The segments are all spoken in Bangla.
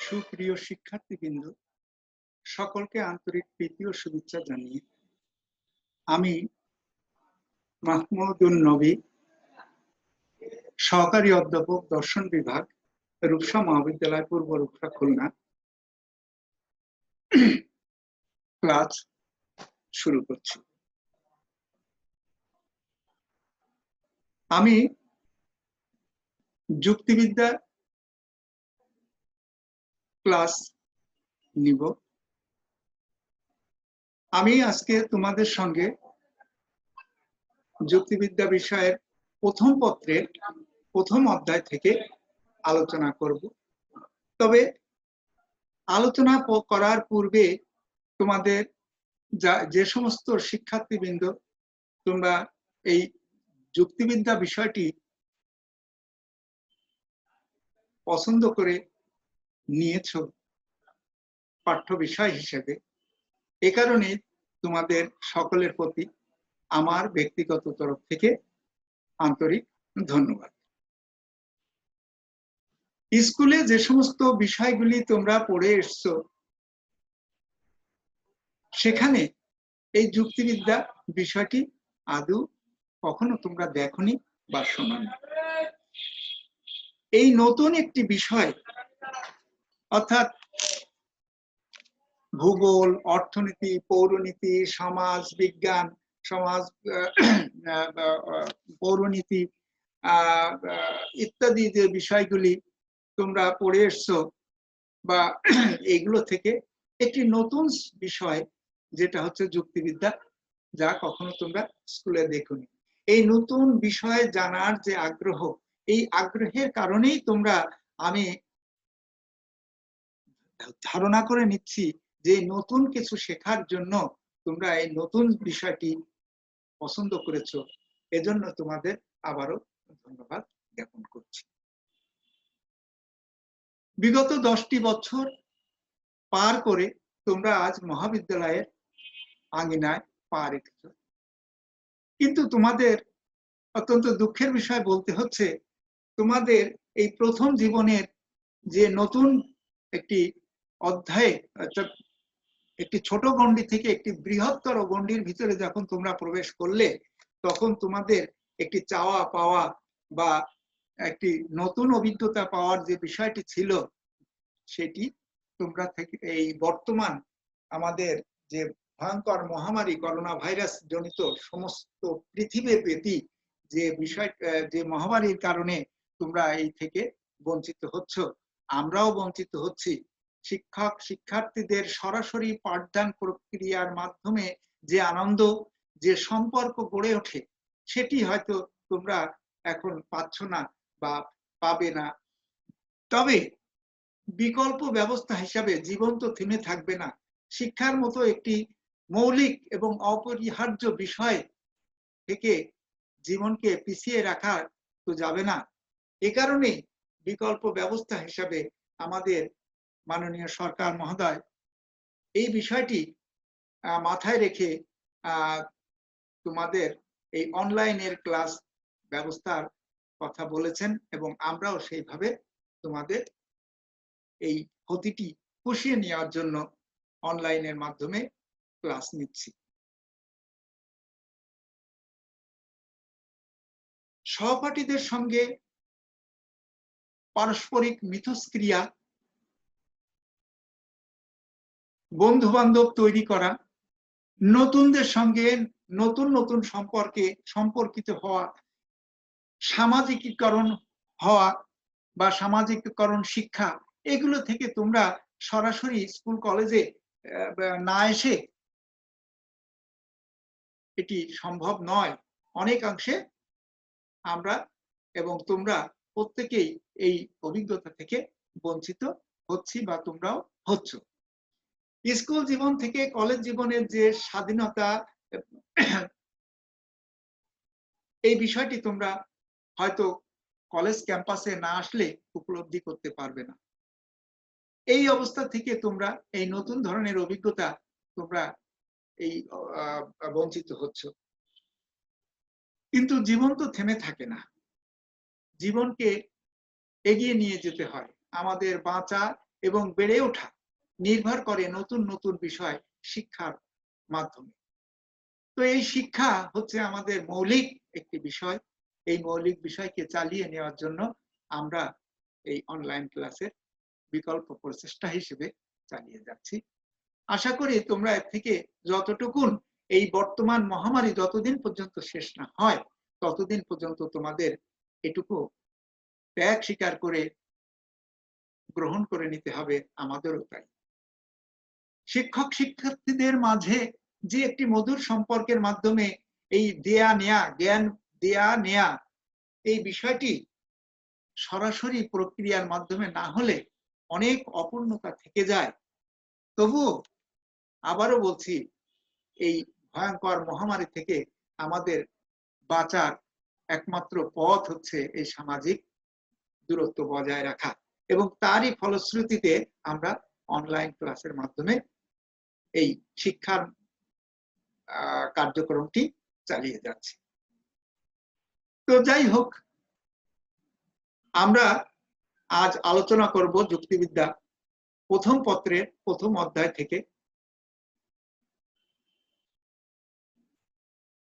সুপ্রিয় শিক্ষার্থীবৃন্দ, সকলকে আন্তরিক প্রীতি ও শুভেচ্ছা জানিয়ে আমি মাহমুদুল নবী, সহকারী অধ্যাপক দর্শন বিভাগ, রূপসা মহাবিদ্যালয়, পূর্ব রূপসা, খুলনা। ক্লাস শুরু করছি। আমি যুক্তিবিদ্যা ক্লাস নিব। আমি আজকে তোমাদের সঙ্গে যুক্তিবিদ্যা বিষয়ের প্রথম পত্রের প্রথম অধ্যায় থেকে আলোচনা করব। তবে আলোচনা করার পূর্বে তোমাদের যা, যে সমস্ত শিক্ষার্থীবৃন্দ তোমরা এই যুক্তিবিদ্যা বিষয়টি পছন্দ করে নিয়েছ পাঠ্য বিষয় হিসেবে। এ কারণে তোমাদের সকলের প্রতি আমার ব্যক্তিগত তরফ থেকে আন্তরিক ধন্যবাদ। স্কুলে যে সমস্ত বিষয়গুলি তোমরা পড়ে এসছো, সেখানে এই যুক্তিবিদ্যা বিষয়টি আদৌ কখনো তোমরা দেখনি বা শোনি এই নতুন একটি বিষয় অর্থাৎ ভূগোল, অর্থনীতি, পৌরনীতি, সমাজ, বিজ্ঞান, সমাজ পৌরনীতি ইত্যাদি যে বিষয়গুলি তোমরা পড়ে এসছো বা এগুলো থেকে একটি নতুন বিষয় যেটা হচ্ছে যুক্তিবিদ্যা, যা কখনো তোমরা স্কুলে দেখোনি। এই নতুন বিষয় জানার যে আগ্রহ, এই আগ্রহের কারণেই তোমরা আমি ধারণা করে নিচ্ছি যে নতুন কিছু শেখার জন্য তোমরা এই নতুন বিষয়টি পছন্দ করেছ, এজন্য তোমাদের আবারও ধন্যবাদ জ্ঞাপন করছি। বিগত দশটি বছর পার করে তোমরা আজ মহাবিদ্যালয়ের আঙ্গিনায় পা রেখেছ। কিন্তু তোমাদের অত্যন্ত দুঃখের বিষয় বলতে হচ্ছে, তোমাদের এই প্রথম জীবনের যে নতুন একটি অধ্যায়ে একটি ছোট গণ্ডি থেকে একটি বৃহত্তর গণ্ডির ভিতরে যখন তোমরা প্রবেশ করলে, তখন তোমাদের একটি চাওয়া পাওয়া বা একটি নতুন অভিজ্ঞতা পাওয়ার যে বিষয়টি ছিল, সেটি তোমরা থেকে, এই বর্তমান আমাদের যে ভয়ঙ্কর মহামারী করোনা ভাইরাস জনিত সমস্ত পৃথিবী ব্যাপী যে বিষয় যে মহামারীর কারণে তোমরা এই থেকে বঞ্চিত হচ্ছ, আমরাও বঞ্চিত হচ্ছি। শিক্ষক শিক্ষার্থীদের সরাসরি পাঠদান প্রক্রিয়ার মাধ্যমে যে আনন্দ, যে সম্পর্ক গড়ে ওঠে, সেটি হয়তো তোমরা এখন পাচ্ছ না বা পাবে না। তবে বিকল্প ব্যবস্থা হিসাবে জীবন তো থেমে থাকবে না। শিক্ষার মতো একটি মৌলিক এবং অপরিহার্য বিষয় থেকে জীবনকে পিছিয়ে রাখা তো যাবে না। এ কারণে বিকল্প ব্যবস্থা হিসাবে আমাদের মাননীয় সরকার মহোদয়, এই বিষয়টি মাথায় রেখে তোমাদের এই অনলাইনের ক্লাস ব্যবস্থার কথা বলেছেন এবং আমরাও সেইভাবে তোমাদের এই ক্ষতিটি পুষিয়ে নেওয়ার জন্য অনলাইনের মাধ্যমে ক্লাস নিচ্ছি। সহপাঠীদের সঙ্গে পারস্পরিক মিথস্ক্রিয়া বন্ধু বান্ধব তৈরি করা, নতুনদের সঙ্গে নতুন নতুন সম্পর্কে সম্পর্কিত হওয়া, সামাজিকীকরণ হওয়া বা সামাজিকীকরণ শিক্ষা, এগুলো থেকে তোমরা সরাসরি স্কুল কলেজে না এসে এটি সম্ভব নয়। অনেকাংশে আমরা এবং তোমরা প্রত্যেকেই এই অভিজ্ঞতা থেকে বঞ্চিত হচ্ছি বা তোমরাও হচ্ছ। স্কুল জীবন থেকে কলেজ জীবনের যে স্বাধীনতা, এই বিষয়টি তোমরা হয়তো কলেজ ক্যাম্পাসে না আসলে উপলব্ধি করতে পারবে না। এই অবস্থা থেকে তোমরা এই নতুন ধরনের অভিজ্ঞতা তোমরা এই বঞ্চিত হচ্ছ। কিন্তু জীবন তো থেমে থাকে না। জীবনকে এগিয়ে নিয়ে যেতে হয়। আমাদের বাঁচা এবং বেড়ে ওঠা নির্ভর করে নতুন নতুন বিষয় শিক্ষার মাধ্যমে। তো এই শিক্ষা হচ্ছে আমাদের মৌলিক একটি বিষয়। এই মৌলিক বিষয়কে চালিয়ে নেওয়ার জন্য আমরা এই অনলাইন ক্লাসের বিকল্প প্রচেষ্টা হিসেবে চালিয়ে যাচ্ছি। আশা করি তোমরা এর থেকে যতটুকুন এই বর্তমান মহামারী যতদিন পর্যন্ত শেষ না হয়, ততদিন পর্যন্ত তোমাদের এটুকু ত্যাগ স্বীকার করে গ্রহণ করে নিতে হবে, আমাদেরও তাই। শিক্ষক শিক্ষার্থীদের মাঝে যে একটি মধুর সম্পর্কের মাধ্যমে এই দেয়া নেয়া, জ্ঞান দেয়া নেয়া, এই বিষয়টি সরাসরি প্রক্রিয়ার মাধ্যমে না হলে অনেক অপূর্ণতা থেকে যায়। তবুও আবারও বলছি, এই ভয়ঙ্কর মহামারী থেকে আমাদের বাঁচার একমাত্র পথ হচ্ছে এই সামাজিক দূরত্ব বজায় রাখা এবং তারই ফলশ্রুতিতে আমরা অনলাইন ক্লাসের মাধ্যমে এই শিক্ষার কার্যক্রমটি চালিয়ে যাচ্ছে। তো যাই হোক, আমরা আজ আলোচনা করব যুক্তিবিদ্যা প্রথম পত্রের প্রথম অধ্যায় থেকে।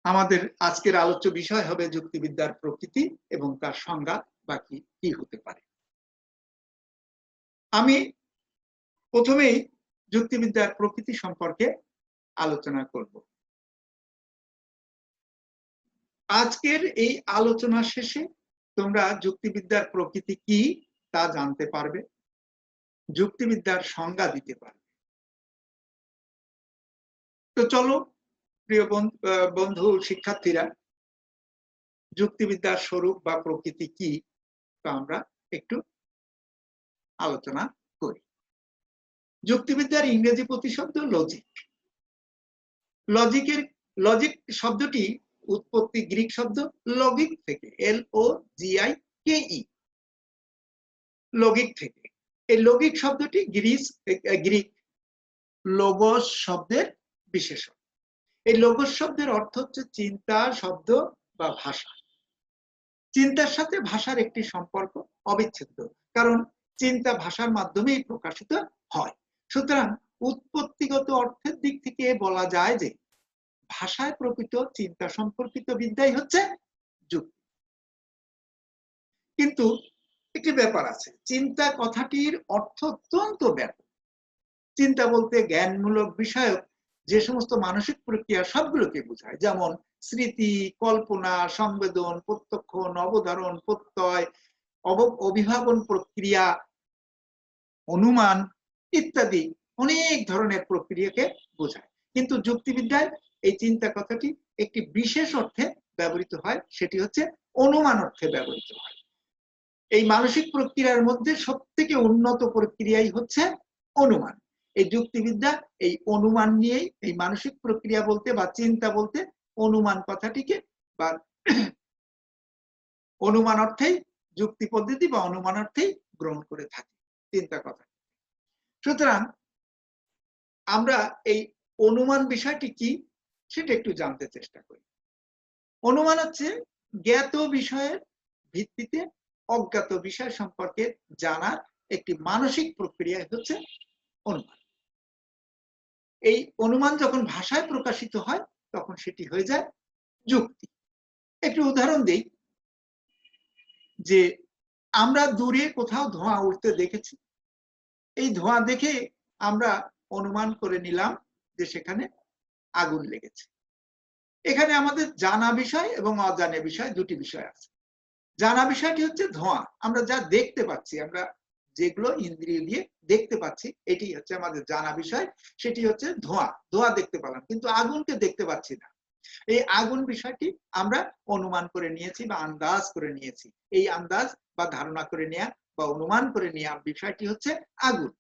আমাদের আজকের আলোচ্য বিষয় হবে যুক্তিবিদ্যার প্রকৃতি এবং তার সংজ্ঞা বা কি কি হতে পারে। আমি প্রথমেই যুক্তিবিদ্যার প্রকৃতি সম্পর্কে আলোচনা করব। আজকের এই আলোচনা শেষে তোমরা যুক্তিবিদ্যার প্রকৃতি কি তা জানতে পারবে? যুক্তিবিদ্যার সংজ্ঞা দিতে পারবে। তো চলো, প্রিয় বন্ধু শিক্ষার্থীরা যুক্তিবিদ্যার স্বরূপ বা প্রকৃতি কি তা আমরা একটু আলোচনা যুক্তিবিদ্যার ইংরেজি প্রতিশব্দ লজিক লজিকের লজিক শব্দটি উৎপত্তি গ্রিক শব্দ লজিক থেকে এল ও G I K E logic থেকে। এই লৌকিক শব্দটি গ্রিস গ্রিক লোগস শব্দের বিশেষণ। এই লোগস শব্দের অর্থ হচ্ছে চিন্তা, শব্দ বা ভাষা। চিন্তার সাথে ভাষার একটি সম্পর্ক অবিচ্ছেদ্য, কারণ চিন্তা ভাষার মাধ্যমেই প্রকাশিত হয়। সুতরাং উৎপত্তিগত অর্থের দিক থেকে বলা যায় যে ভাষায় প্রকৃত চিন্তা সম্পর্কিত বিদ্যাই হচ্ছে যুক্তি। কিন্তু একটি ব্যাপার আছে, চিন্তা কথাটির অর্থ অত্যন্ত ব্যাপক চিন্তা বলতে জ্ঞানমূলক বিষয়ক যে সমস্ত মানসিক প্রক্রিয়া সবগুলোকে বোঝায়, যেমন স্মৃতি, কল্পনা, সংবেদন, প্রত্যক্ষ, নবধারণ, প্রত্যয় অভিভাবন প্রক্রিয়া, অনুমান ইত্যাদি অনেক ধরনের প্রক্রিয়াকে বোঝায়। কিন্তু যুক্তিবিদ্যায় এই চিন্তা কথাটি একটি বিশেষ অর্থে ব্যবহৃত হয়, সেটি হচ্ছে অনুমান অর্থে ব্যবহৃত হয়। এই মানসিক প্রক্রিয়ার মধ্যে সব থেকে উন্নত প্রক্রিয়াই হচ্ছে অনুমান। এই যুক্তিবিদ্যা এই অনুমান নিয়েই এই মানসিক প্রক্রিয়া বলতে বা চিন্তা বলতে অনুমান কথাটিকে বা অনুমান অর্থেই যুক্তি পদ্ধতি বা অনুমান অর্থেই গ্রহণ করে থাকে। চিন্তা কথা। সুতরাং আমরা এই অনুমান বিষয়টি কি সেটা একটু জানতে চেষ্টা করি। অনুমান হচ্ছে জ্ঞাত বিষয়ের ভিত্তিতে অজ্ঞাত বিষয় সম্পর্কে জানার একটি মানসিক প্রক্রিয়া হচ্ছে অনুমান। এই অনুমান যখন ভাষায় প্রকাশিত হয়, তখন সেটি হয়ে যায় যুক্তি। একটি উদাহরণ দিই যে আমরা দূরে কোথাও ধোঁয়া উঠতে দেখেছি। এই ধোঁয়া দেখে আমরা অনুমান করে নিলাম যে সেখানে আগুন লেগেছে। এখানে আমাদের জানা বিষয় এবং অজানা বিষয় দুটি বিষয় আছে। জানা বিষয়টি হচ্ছে ধোঁয়া। আমরা যা দেখতে পাচ্ছি, আমরা যেগুলো ইন্দ্রিয় দিয়ে দেখতে পাচ্ছি, এটি হচ্ছে আমাদের জানা বিষয়, সেটি হচ্ছে ধোঁয়া। ধোঁয়া দেখতে পেলাম, কিন্তু আগুনকে দেখতে পাচ্ছি না। এই আগুন বিষয়টি আমরা অনুমান করে নিয়েছি বা আন্দাজ করে নিয়েছি। এই আন্দাজ বা ধারণা করে নেয়া বা অনুমান করে নেওয়া বিষয়টি হচ্ছে আগুন।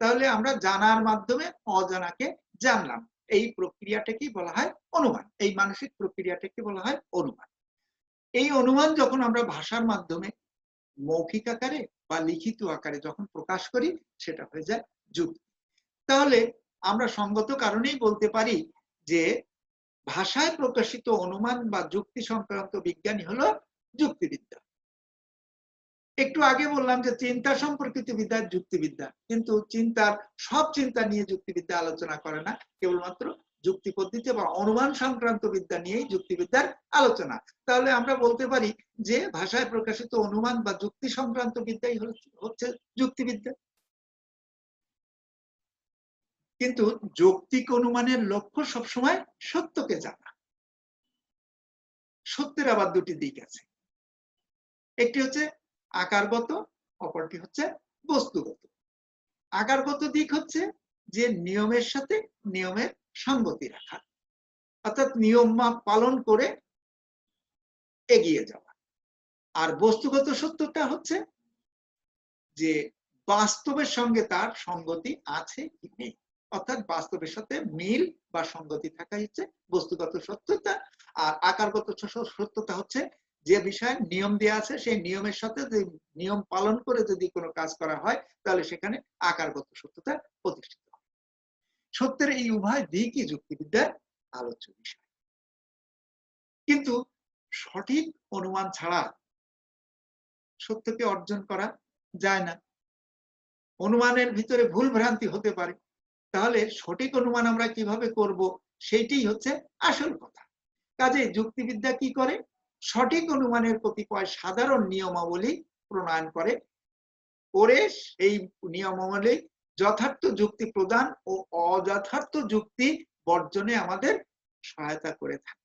তাহলে আমরা জানার মাধ্যমে অজানাকে জানলাম। এই প্রক্রিয়াটাকেই বলা হয় অনুমান। এই মানসিক প্রক্রিয়াটাকে বলা হয় অনুমান। এই অনুমান যখন আমরা ভাষার মাধ্যমে মৌখিক আকারে বা লিখিত আকারে যখন প্রকাশ করি, সেটা হয়ে যায় যুক্তি। তাহলে আমরা সঙ্গত কারণেই বলতে পারি যে ভাষায় প্রকাশিত অনুমান বা যুক্তি সংক্রান্ত বিজ্ঞানী হলো যুক্তিবিদ্যা। একটু আগে বললাম যে চিন্তা সম্পর্কিত বিদ্যা যুক্তিবিদ্যা। কিন্তু চিন্তার, সব চিন্তা নিয়ে যুক্তিবিদ্যা আলোচনা করে না। কেবলমাত্র যুক্তি পদ্ধতি বা অনুমান সংক্রান্ত বিদ্যা নিয়েই যুক্তিবিদ্যার আলোচনা। তাহলে আমরা বলতে পারি যে ভাষায় প্রকাশিত অনুমান বা যুক্তি সংক্রান্ত বিদ্যাই হচ্ছে যুক্তিবিদ্যা। কিন্তু যৌক্তিক অনুমানের লক্ষ্য সবসময় সত্যকে জানা। সত্যের আবার দুটি দিক আছে। একটি হচ্ছে আকারগত, অপরটি হচ্ছে বস্তুগত। আকারগত দিক হচ্ছে যে নিয়মের সাথে নিয়মের সঙ্গতি রাখা, অর্থাৎ নিয়ম পালন করে এগিয়ে যাওয়া। আর বস্তুগত সত্যটা হচ্ছে যে বাস্তবের সঙ্গে তার সঙ্গতি আছে কি নেই। অর্থাৎ বাস্তবের সাথে মিল বা সঙ্গতি থাকা হচ্ছে বস্তুগত সত্যতা, আর আকারগত সত্যতা হচ্ছে যে বিষয়ে নিয়ম দেওয়া আছে, সেই নিয়মের সাথে নিয়ম পালন করে যদি কোনো কাজ করা হয়, তাহলে সেখানে আকারগত সত্যতা প্রতিষ্ঠিত সত্যের এই উভয় দিকই যুক্তিবিদ্যার আলোচ্য বিষয়। কিন্তু সঠিক অনুমান ছাড়া সত্যকে অর্জন করা যায় না। অনুমানের ভিতরে ভুল ভ্রান্তি হতে পারে। তাহলে সঠিক অনুমান আমরা কীভাবে করব, সেইটাই হচ্ছে আসল কথা। কাজে যুক্তিবিদ্যা কি করে? সঠিক অনুমানের কতিপয় সাধারণ নিয়মাবলী প্রণয়ন করে করে সেই নিয়মাবলী যথার্থ যুক্তি প্রদান ও অযথার্থ যুক্তি বর্জনে আমাদের সহায়তা করে থাকে।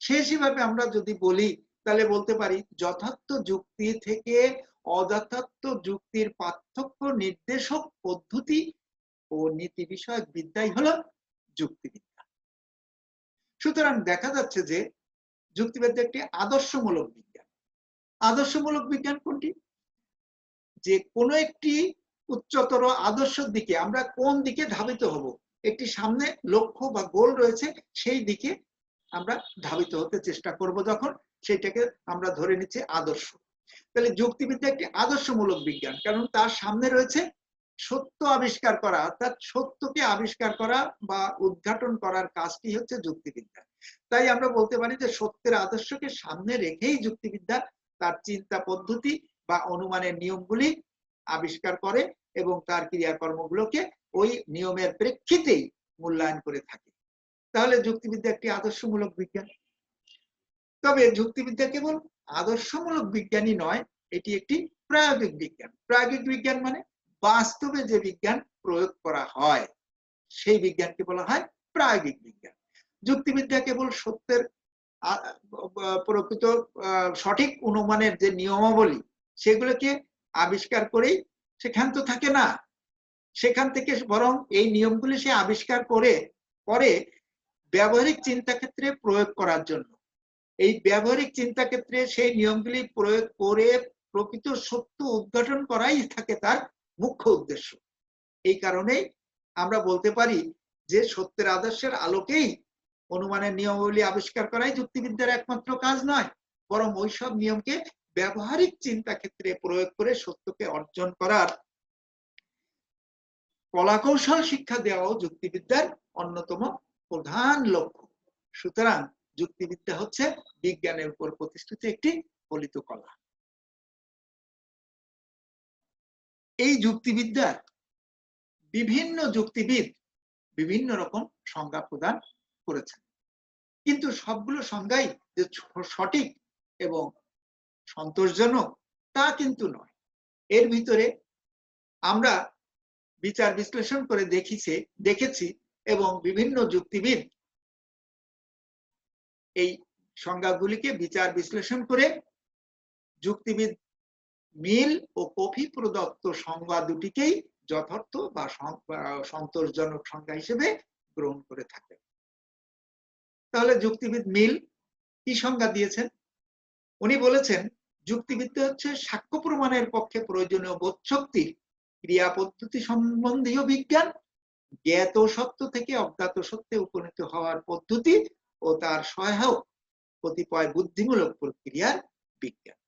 শেষভাবে আমরা যদি বলি, তাহলে বলতে পারি যথার্থ যুক্তি থেকে অযথার্থ যুক্তির পার্থক্য নির্দেশক পদ্ধতি ও নীতি বিষয়ক বিদ্যাই হলো যুক্তিবিদ্যা। সুতরাং দেখা যাচ্ছে যে যুক্তিবিদ্যা একটি আদর্শমূলক বিজ্ঞান। আদর্শমূলক বিজ্ঞান কোনটি? যে কোনো একটি উচ্চতর আদর্শের দিকে আমরা কোন দিকে ধাবিত হব, একটি সামনে লক্ষ্য বা গোল রয়েছে, সেই দিকে আমরা ধাবিত হতে চেষ্টা করব যখন সেটাকে আমরা ধরে নিচ্ছি আদর্শ। তাহলে যুক্তিবিদ্যা একটি আদর্শমূলক বিজ্ঞান, কারণ তার সামনে রয়েছে সত্য আবিষ্কার করা, অর্থাৎ সত্যকে আবিষ্কার করা বা উদ্ঘাটন করার কাজটি হচ্ছে যুক্তিবিদ্যা। তাই আমরা বলতে পারি যে সত্যের আদর্শকে সামনে রেখেই যুক্তিবিদ্যা তার চিন্তা পদ্ধতি বা অনুমানের নিয়মগুলি আবিষ্কার করে এবং তার ক্রিয়াকর্মগুলোকে ওই নিয়মের প্রেক্ষিতেই মূল্যায়ন করে থাকে। তাহলে যুক্তিবিদ্যা একটি আদর্শমূলক বিজ্ঞান। তবে যুক্তিবিদ্যা কেবল আদর্শমূলক বিজ্ঞানই নয়, এটি একটি প্রায়োগিক বিজ্ঞান। প্রায়োগিক বিজ্ঞান মানে বাস্তবে যে বিজ্ঞান প্রয়োগ করা হয়, সেই বিজ্ঞানকে বলা হয় প্রায়োগিক বিজ্ঞান। যুক্তিবিদ্যা কেবল সত্যের প্রকৃত সঠিক অনুমানের যে নিয়মাবলী, সেগুলোকে আবিষ্কার করেই সেখান তো থাকে না। সেখান থেকে বরং এই নিয়মগুলি সে আবিষ্কার করে পরে ব্যবহারিক চিন্তা ক্ষেত্রে প্রয়োগ করার জন্য। এই ব্যবহারিক চিন্তা ক্ষেত্রে সেই নিয়মগুলি প্রয়োগ করে প্রকৃত সত্য উদ্ঘাটন করাই থাকে তার মুখ্য উদ্দেশ্য। এই কারণে আমরা বলতে পারি যে সত্যের আদর্শের আলোকেই অনুমানের নিয়মাবলী আবিষ্কার করাই যুক্তিবিদ্যার একমাত্র কাজ নয়, বরং ওইসব নিয়মকে ব্যবহারিক চিন্তা ক্ষেত্রে প্রয়োগ করে সত্যকে অর্জন করার কলাকৌশল শিক্ষা দেওয়াও যুক্তিবিদ্যার অন্যতম প্রধান লক্ষ্য। সুতরাং যুক্তিবিদ্যা হচ্ছে বিজ্ঞানের উপর প্রতিষ্ঠিত একটি ফলিত কলা। এই যুক্তিবিদ্যার বিভিন্ন যুক্তিবিদ বিভিন্ন রকম সংজ্ঞা প্রদান করেছেন। কিন্তু সবগুলো সংজ্ঞাই যে সঠিক এবং সন্তোষজনক তা কিন্তু নয়। এর ভিতরে আমরা বিচার বিশ্লেষণ করে দেখিছে, দেখেছি এবং বিভিন্ন যুক্তিবিদ এই সংজ্ঞাগুলিকে বিচার বিশ্লেষণ করে যুক্তিবিদ মিল ও কফি প্রদত্ত সংজ্ঞা দুটিকেই যথার্থ বা সন্তোষজনক সংজ্ঞা হিসেবে গ্রহণ করে থাকেন। তাহলে যুক্তিবিদ মিল কি সংজ্ঞা দিয়েছেন? উনি বলেছেন যুক্তিবিদ্যা হচ্ছে সাক্ষ্য প্রমাণের পক্ষে প্রয়োজনীয় বোধ শক্তি, ক্রিয়া পদ্ধতি সম্বন্ধীয় বিজ্ঞান, জ্ঞাত সত্য থেকে অজ্ঞাত সত্যে উপনীত হওয়ার পদ্ধতি ও তার সহায়ক কতিপয় বুদ্ধিমূলক প্রক্রিয়ার বিজ্ঞান।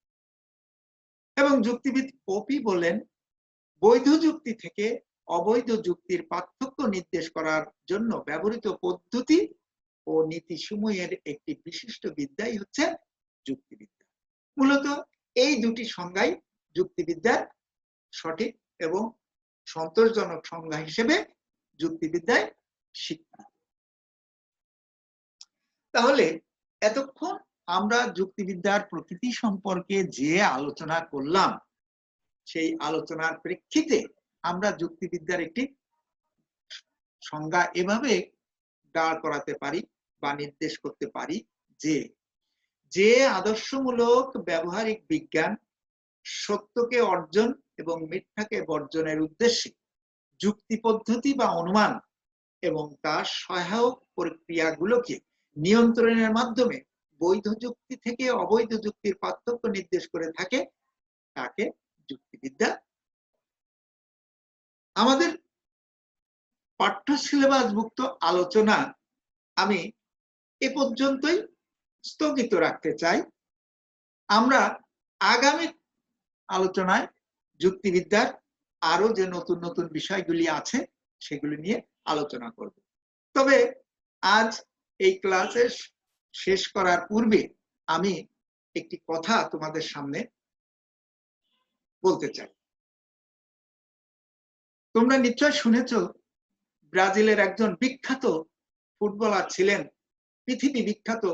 এবং যুক্তিবিদ পপি বলেন বৈধ যুক্তি থেকে অবৈধ যুক্তির পার্থক্য নির্দেশ করার জন্য ব্যবহৃত পদ্ধতি ও নীতি সমূহের একটি বিশিষ্ট বিদ্যাই হচ্ছে যুক্তিবিদ্যা। মূলত এই দুটি সংজ্ঞাই যুক্তিবিদ্যার সঠিক এবং সন্তোষজনক সংজ্ঞা হিসেবে যুক্তিবিদ্যায় শিক্ষা তাহলে এতক্ষণ আমরা যুক্তিবিদ্যার প্রকৃতি সম্পর্কে যে আলোচনা করলাম, সেই আলোচনার প্রেক্ষিতে আমরা যুক্তিবিদ্যার একটি সংজ্ঞা এভাবে দাঁড় করাতে পারি বা নির্দেশ করতে পারি যে যে আদর্শমূলক ব্যবহারিক বিজ্ঞান সত্যকে অর্জন এবং মিথ্যাকে বর্জনের উদ্দেশ্যে যুক্তি পদ্ধতি বা অনুমান এবং তার সহায়ক প্রক্রিয়াগুলোকে নিয়ন্ত্রণের মাধ্যমে বৈধ যুক্তি থেকে অবৈধ যুক্তির পার্থক্য নির্দেশ করে থাকে, তাকে যুক্তিবিদ্যা। আমাদের পাঠ্য সিলেবাসভুক্ত আলোচনা আমি এ পর্যন্তই স্থগিত রাখতে চাই। আমরা আগামী আলোচনায় যুক্তিবিদ্যার আরও যে নতুন নতুন বিষয়গুলি আছে, সেগুলি নিয়ে আলোচনা করব। তবে আজ এই ক্লাসের শেষ করার পূর্বে আমি একটি কথা তোমাদের সামনে বলতে চাই। তোমরা নিশ্চয় শুনেছ, ব্রাজিলের একজন বিখ্যাত ফুটবলার ছিলেন, পৃথিবী বিখ্যাত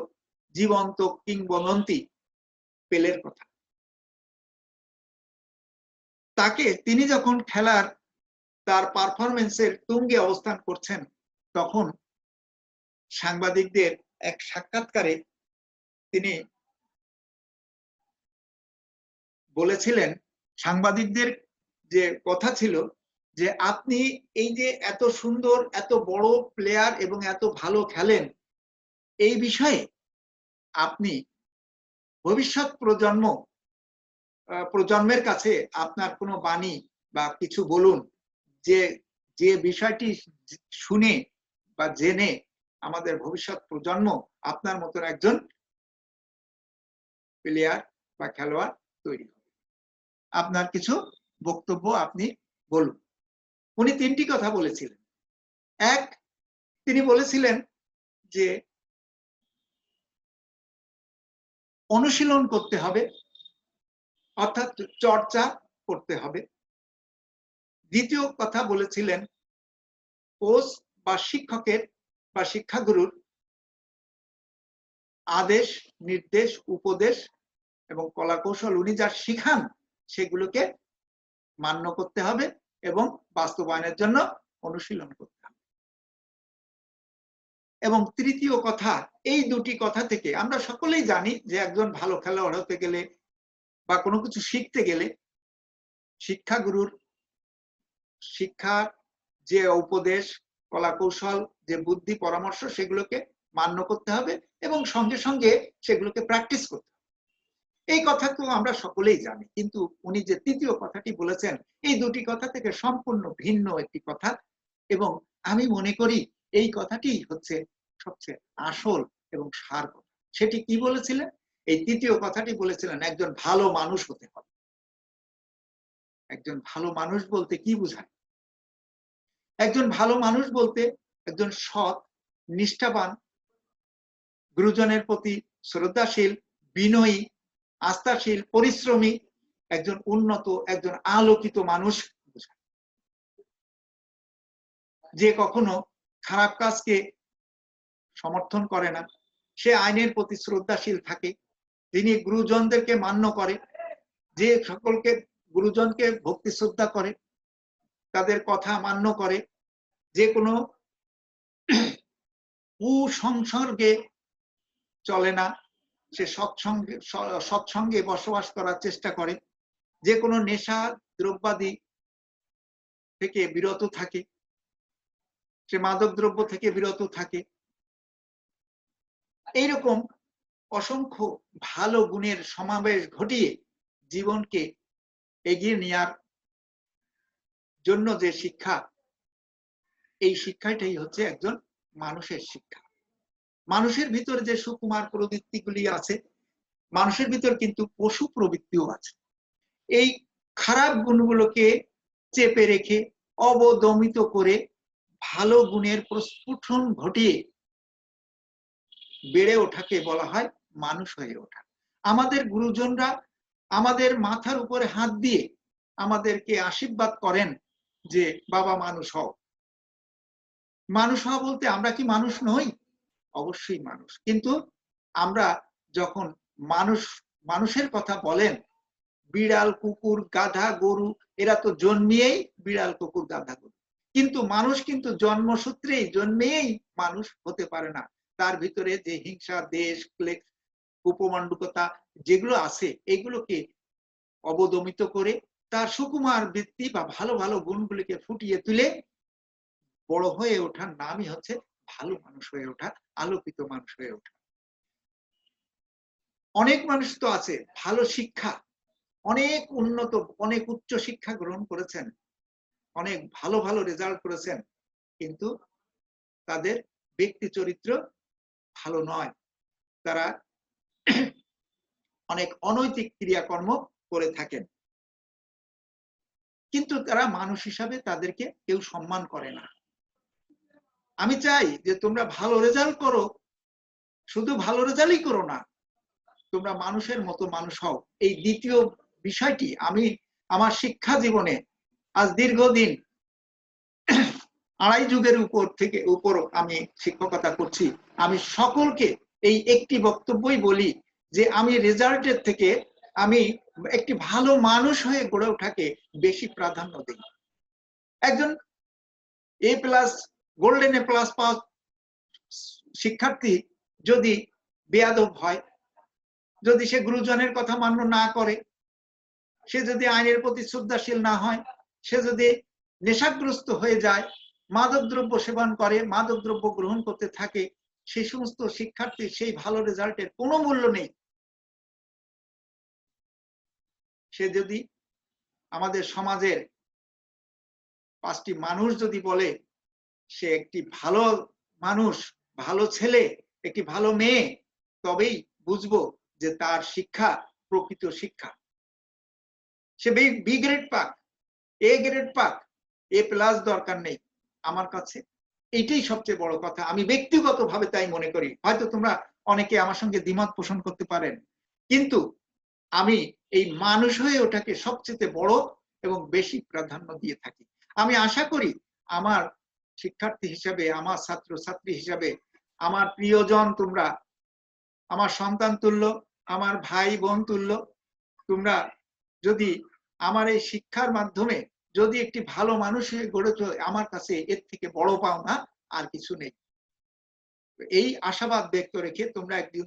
জীবন্ত কিংবদন্তি পেলের কথা। তাকে তিনি যখন খেলার তার পারফরমেন্সের তুঙ্গে অবস্থান করছেন, তখন সাংবাদিকদের এক সাক্ষাৎকারে তিনি বলেছিলেন, সাংবাদিকদের যে কথা ছিল যে, আপনি এই যে এত সুন্দর, এত বড় প্লেয়ার এবং এত ভালো খেলেন, এই বিষয়ে আপনি ভবিষ্যৎ প্রজন্ম প্রজন্মের কাছে আপনার কোনো বাণী বা কিছু বলুন, যে যে বিষয়টি শুনে বা জেনে আমাদের ভবিষ্যৎ প্রজন্ম আপনার মতন একজন প্লেয়ার বা খেলোয়াড় তৈরি হবে। আপনার কিছু বক্তব্য আপনি বলুন। উনি তিনটি কথা বলেছিলেন। এক, তিনি বলেছিলেন যে অনুশীলন করতে হবে, অর্থাৎ চর্চা করতে হবে। দ্বিতীয় কথা বলেছিলেন, কোচ বা শিক্ষকের বা শিক্ষাগুরুর আদেশ, নির্দেশ, উপদেশ এবং কলা কৌশল উনি যা শিখান, সেগুলোকে মান্য করতে হবে এবং বাস্তবায়নের জন্য অনুশীলন করতে হবে। এবং তৃতীয় কথা, এই দুটি কথা থেকে আমরা সকলেই জানি যে একজন ভালো খেলোয়াড় হতে গেলে বা কোনো কিছু শিখতে গেলে শিক্ষাগুরুর শিক্ষার যে উপদেশ কলা কৌশল যে বুদ্ধি, পরামর্শ সেগুলোকে মান্য করতে হবে এবং সঙ্গে সঙ্গে সেগুলোকে প্র্যাকটিস করতে এই কথা তো আমরা সকলেই জানি, কিন্তু উনি যে তৃতীয় কথাটি বলেছেন, এই দুটি কথা থেকে সম্পূর্ণ ভিন্ন একটি কথা এবং আমি মনে করি এই কথাটি হচ্ছে সবচেয়ে আসল এবং সার কথা। সেটি কি বলেছিলেন? এই তৃতীয় কথাটি বলেছিলেন, একজন ভালো মানুষ হতে হবে। একজন ভালো মানুষ বলতে কি বোঝায়? একজন ভালো মানুষ বলতে একজন সৎ, নিষ্ঠাবান, গুরুজনের প্রতি শ্রদ্ধাশীল, বিনয়ী, আস্থাশীল, পরিশ্রমী, একজন উন্নত, একজন আলোকিত মানুষ। যে কখনো খারাপ কাজকে সমর্থন করে না। সে আইনের প্রতি শ্রদ্ধাশীল থাকে। তিনি গুরুজনদেরকে মান্য করে। যে সকলকে গুরুজনকে ভক্তি শ্রদ্ধা করে, তাদের কথা মান্য করে। যে কোনো কুসংসর্গে চলে না, সে সৎসঙ্গে সৎসঙ্গে বসবাস করার চেষ্টা করে। যে কোনো নেশা, দ্রব্যাদি থেকে বিরত থাকে। সে মাদক দ্রব্য থেকে বিরত থাকে। এইরকম অসংখ্য ভালো গুণের সমাবেশ ঘটিয়ে জীবনকে এগিয়ে নেওয়ার জন্য যে শিক্ষা এই শিক্ষাটাই হচ্ছে একজন মানুষের শিক্ষা। মানুষের ভিতর যে সুকুমার প্রবৃত্তিগুলি আছে, মানুষের ভিতর কিন্তু পশু প্রবৃত্তিও আছে। এই খারাপ গুণগুলোকে চেপে রেখে, অবদমিত করে, ভালো গুণের প্রস্ফুটন ঘটিয়ে বেড়ে ওঠাকে বলা হয় মানুষ হয়ে ওঠা। আমাদের গুরুজনরা আমাদের মাথার উপরে হাত দিয়ে আমাদেরকে আশীর্বাদ করেন যে, বাবা, মানুষ হও। মানুষ হওয়া বলতে আমরা কি মানুষ নই? অবশ্যই মানুষ। কিন্তু আমরা যখন মানুষ, মানুষের কথা বলেন, বিড়াল, কুকুর, গাধা, গরু, এরা তো জন্মিয়েই বিড়াল, কুকুর, গাধা, গরু। কিন্তু মানুষ কিন্তু জন্মসূত্রেই, জন্মেই মানুষ হতে পারে না। তার ভিতরে যে হিংসা, দেশ, ক্লেশ উপমণ্ডকতা যেগুলো আছে, এগুলোকে অবদমিত করে তার সুকুমার বৃত্তি বা ভালো ভালো গুণগুলিকে ফুটিয়ে তুলে বড় হয়ে ওঠার নামই হচ্ছে ভালো মানুষ হয়ে ওঠা, আলোকিত মানুষ হয়ে ওঠা। অনেক মানুষ তো আছে, ভালো শিক্ষা, অনেক উন্নত, অনেক উচ্চ শিক্ষা গ্রহণ করেছেন, অনেক ভালো ভালো রেজাল্ট করেছেন, কিন্তু তাদের ব্যক্তি চরিত্র ভালো নয়। তারা অনেক অনৈতিক ক্রিয়াকর্ম করে থাকেন। কিন্তু তারা মানুষ হিসাবে তাদেরকে কেউ সম্মান করে না। আমি চাই যে তোমরা ভালো রেজাল্ট করো, শুধু ভালো রেজাল্টই করো না, তোমরা মানুষের মতো মানুষ হও। এই দ্বিতীয় বিষয়টি আমি আমার শিক্ষা জীবনে আজ দীর্ঘদিন আড়াই যুগের উপর থেকে, উপর আমি শিক্ষকতা করছি। আমি সকলকে এই একটি বক্তব্যই বলি যে আমি রেজাল্টের থেকে আমি একটি ভালো মানুষ হয়ে গড়ে ওঠাকে বেশি প্রাধান্য দিই। একজন A plus golden A plus pass শিক্ষার্থী যদি বেয়াদব হয়, যদি সে গুরুজনের কথা মান্য না করে, সে যদি আইনের প্রতি শ্রদ্ধাশীল না হয়, সে যদি নেশাগ্রস্ত হয়ে যায় মাদক দ্রব্য সেবন করে মাদক দ্রব্য গ্রহণ করতে থাকে সেই সমস্ত শিক্ষার্থীর সেই ভালো রেজাল্টের কোনো মূল্য নেই। সে যদি আমাদের সমাজের পাঁচটি মানুষ যদি বলে সে একটি ভালো মানুষ, ভালো ছেলে, একটি ভালো মেয়ে, তবেই বুঝব যে তার শিক্ষা প্রকৃত শিক্ষা। সে বি গ্রেড পাক, এ গ্রেড পাক, এ প্লাস দরকার নেই আমার কাছে। এইটাই সবচেয়ে বড় কথা। আমি ব্যক্তিগতভাবে তাই মনে করি। হয়তো তোমরা অনেকে আমার সঙ্গে দ্বিমত পোষণ করতে পারেন। কিন্তু আমি এই মানুষ হয়ে ওটাকে সবচেয়ে বড় এবং বেশি প্রাধান্য দিয়ে থাকি। আমি আশা করি আমার শিক্ষার্থী হিসাবে, আমার ছাত্র ছাত্রী হিসাবে, আমার প্রিয়জন তোমরা, আমার সন্তান তুল্য, আমার ভাই বোন তুল্য, তোমরা যদি আমার এই শিক্ষার মাধ্যমে যদি একটি ভালো মানুষ হয়ে গড়ে আমার কাছে এর থেকে বড় পাওনা আর কিছু নেই। এই আশাবাদ ব্যক্ত রেখে তোমরা একদিন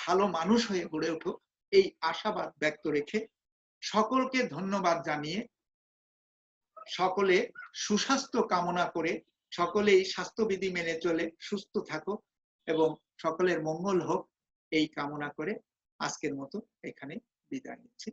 ভালো মানুষ হয়ে গড়ে ওঠো, এই আশাবাদ ব্যক্ত রেখে সকলকে ধন্যবাদ জানিয়ে সকলে সুস্বাস্থ্য কামনা করে সকলেই স্বাস্থ্যবিধি মেনে চলে, সুস্থ থাকো এবং সকলের মঙ্গল হোক, এই কামনা করে আজকের মতো এখানে বিদায় নিচ্ছি।